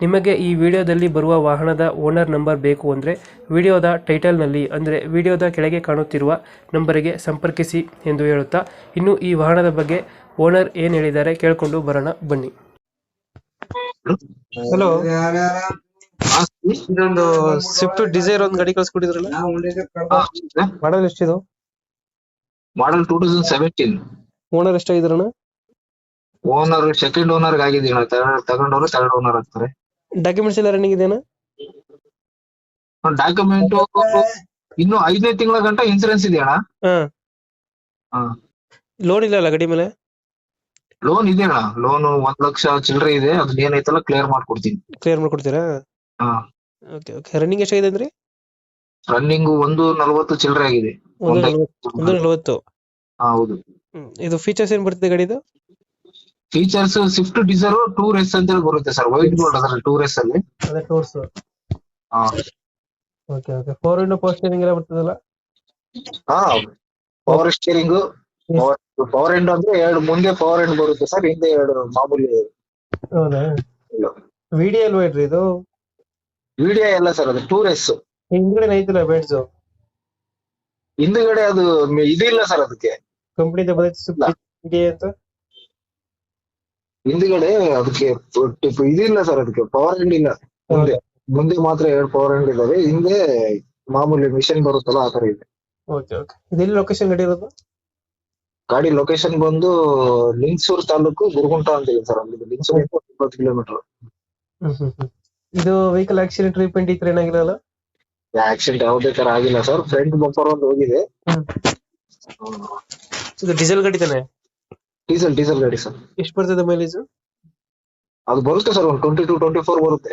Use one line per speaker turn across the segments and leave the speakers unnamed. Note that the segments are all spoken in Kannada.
ನಿಮಗೆ ಈ ವಿಡಿಯೋದಲ್ಲಿ ಬರುವ ವಾಹನದ ಓನರ್ ನಂಬರ್ ಬೇಕು ಅಂದರೆ ವಿಡಿಯೋದ ಟೈಟಲ್ನಲ್ಲಿ ಅಂದರೆ ವಿಡಿಯೋದ ಕೆಳಗೆ ಕಾಣುತ್ತಿರುವ ನಂಬರಿಗೆ ಸಂಪರ್ಕಿಸಿ ಎಂದು ಹೇಳುತ್ತಾ ಇನ್ನು ಈ ವಾಹನದ ಬಗ್ಗೆ ಓನರ್ ಏನು ಹೇಳಿದ್ದಾರೆ ಕೇಳಿಕೊಂಡು ಬರೋಣ ಬನ್ನಿ. ಹಲೋ ಇದೊಂದು ಸ್ವಿಫ್ಟ್ ಡಿಸೈರ್ ಒಂದು ಗಾಡಿ ಕಳ್ಸ್ಕೊಟ್ಟಿದ್ರಲ್ಲ? Model ಎಷ್ಟಿದು?
Model two thousand seventeen
owner ಎಷ್ಟಾಗಿದ್ರಣ್ಣ
owner second owner ಆಗಿದ್ದೀವಿ ತಗೊಂಡವರು ಥರ್ಡ್ ಓನರ್ ಆಗ್ತಾರೆ.
ಡಾಕ್ಯುಮೆಂಟ್ಸ್ ಎಲ್ಲ ರನ್ನಿಂಗ್ ಇದೆಯಾ
ಡಾಕ್ಯುಮೆಂಟ್ ಇನ್ನು ಐದನೇ ತಿಂಗಳ ಗಂಟ ಇನ್ಸೂರೆನ್ಸ್ ಇದೆಯಾ
ಹಾಂ.
ಹಾ.
ಲೋನ್ ಇಲ್ಲ ಅಲ್ಲ ಗಾಡಿ ಮೇಲೆ?
ಲೋನ್ ಇದೆ ಅಣ್ಣ ಲೋನ್ ಒಂದ್ ಲಕ್ಷ ಚಿಲ್ಲರೆ ಇದೆ. ಅದನ್ನ ಏನೈತಲ್ಲ ಕ್ಲಿಯರ್ ಮಾಡ್ಕೊಡ್ತೀನಿ.
ಕ್ಲಿಯರ್ ಮಾಡ್ಕೊಡ್ತೀರಾ?
ಹಾ.
ಓಕೆ ಓಕೆ ರನ್ನಿಂಗ್ ಎಷ್ಟಾಗಿದೆ ಅಂದ್ರೆ?
ರನ್ನಿಂಗ್ ಒಂದು ನಲವತ್ತು ಚಿಲ್ಲರೆ ಆಗಿದೆ.
ಒಂದು ನಲ್ವತ್ತು.
ಹೌದು.
ಇದು ಫೀಚರ್ಸ್ ಏನ್ ಬರ್ತಿದೆ ಗಾಡಿದು?
Features Swift Dzire Tour S ಅಂತ ಹೇಳಿ ಬರುತ್ತೆ ಸರ್ ವೈಟ್ ಬೋರ್ಡ್ ಅದರ ಟೂರ್ ಎಸ್ ಅಲ್ಲಿ.
ಅದೇ ಟೋರ್ಸ್
ಹಾ.
Okay okay four window power steering ಎಲ್ಲ ಬರ್ತದಲ್ಲ?
ಹಾ. ಪವರ್ ಸ್ಟೀರಿಂಗ್ ಪವರ್ ಎಂಡ್ ಅಂದ್ರೆ ಎರಡು ಮುಂದೆ ಪವರ್ ಎಂಡ್ ಬರುತ್ತೆ ಸರ್ ಹಿಂದೆ ಎರಡು ಮಾಮೂಲಿ
ಹೌದಾ? ವಿಡಿಯೋ ಅಲ್ವಾ ಇಡ್ರಿ ಇದು?
ವಿಡಿಯೋ ಎಲ್ಲ ಸರ್ ಅದು ಟೂರ್ ಎಸ್
ಹಿಂದ್ಗಡೆ ಐತಿಲ್ಲ ಬೆಡ್ಸ್
ಹಿಂದ್ಗಡೆ ಅದು ಇದಿಲ್ಲ ಸರ್ ಅದಕ್ಕೆ.
ಕಂಪ್ನಿ ಅಂತ?
ಹಿಂದ್ಗಡೆ ಅದಕ್ಕೆ ಇದಿಲ್ಲ ಸರ್ ಅದಕ್ಕೆ ಪವರ್ ಹ್ಯಾಂಡ್ ಇಲ್ಲ. ಮುಂದೆ ಮುಂದೆ ಮಾತ್ರ ಎರಡು ಪವರ್ ಹ್ಯಾಂಡ್ ಇದಾವೆ. ಹಿಂದೆ ಮಾಮೂಲಿ ಮಿಷನ್ ಬರುತ್ತಲ್ಲ ಆ ತರ ಇದೆ.
Okay okay. ಇದೆಲ್ಲಿ ಲೊಕೇಶನ್ ಗಾಡಿ ಇರೋದು?
ಗಾಡಿ ಲೊಕೇಶನ್ ಬಂದು ಲಿಂಗ್ಸೂರ್ ತಾಲೂಕು ಗುರುಗುಂಟ ಅಂತ ಇದೆ ಸರ್ ಅಲ್ಲಿ ಲಿಂಗ್ಸೂರ್ ಇಪ್ಪತ್ತು ಕಿಲೋಮೀಟರ್
ಇದು ವೆಹಿಕಲ್ ಆಕ್ಸಿಡೆಂಟ್ ಟ್ರೀಟ್ಮೆಂಟ್ ಈ ತರ ಏನಾಗಿರಲ್ಲ?
ಆಕ್ಸಿಡೆಂಟ್ ಯಾವುದೇ ತರ ಆಗಿಲ್ಲ ಸರ್. ಫ್ರಂಟ್ ಬಂಪರ್ ಒಂದು ಹೋಗಿದೆ.
ಇದು ಡೀಸೆಲ್ ಗಾಡಿ ತಾನೆ?
ಡೀಸೆಲ್ ಡೀಸೆಲ್ ಗಾಡಿ ಸರ್.
ಎಷ್ಟು ಬರ್ತದೆ ಮೈಲೇಜ್
ಅದು ಬರುತ್ತೆ ಸರ್ ಒಂದು ಟ್ವೆಂಟಿ ಟು ಟ್ವೆಂಟಿ ಫೋರ್ ಬರುತ್ತೆ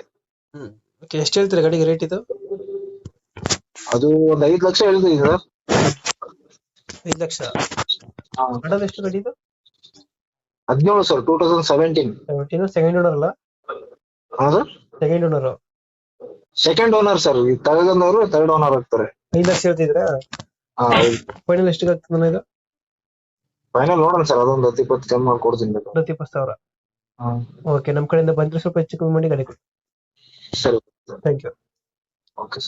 ಓಕೆ ಎಷ್ಟು ಹೇಳ್ತೀರಾ ಗಾಡಿಗೆ ರೇಟ್ ಇದು?
ಅದು ಒಂದು ಐದು ಲಕ್ಷ ಹೇಳ್ತೀವಿ ಸರ್.
ಐದು ಲಕ್ಷ? ಮಾಡಲ್ ಎಷ್ಟು ಗಾಡಿ ಇದು?
ಹದಿನೇಳು sir two thousand seventeen
seventeen second owner ಅಲ್ಲ?
ಹಾಂ sir.
Second owner
second owner sir ಈ ತಗೊಂಡವರು ಥರ್ಡ್ ಓನರ್ ಆಗ್ತಾರೆ.
ಐದು ಲಕ್ಷ ಹೇಳ್ತಿದ್ರಾ ಫೈನಲ್ ಎಷ್ಟು ಆಗ್ತದೆ ಇದು?
ಫೈನಲ್ ನೋಡೋಣ ಸರ್ ಅದೊಂದು ಹತ್ತು ಇಪ್ಪತ್ತು ಕಮ್ಮಿ ಮಾಡ್ಕೊಡ್ತೀನಿ ಬೇಕಾದ್ರೆ.
ಹತ್ತು ಇಪ್ಪತ್ತು ಸಾವಿರ ಓಕೆ ನಮ್ಮ ಕಡೆಯಿಂದ ಬಂದ್ರೆ ಸ್ವಲ್ಪ ಹೆಚ್ಚು ಕಮ್ಮಿ ಮಾಡಿ ಗಾಡಿ ಕೊಡಿ.
ಸರಿ.
Thank you
okay sir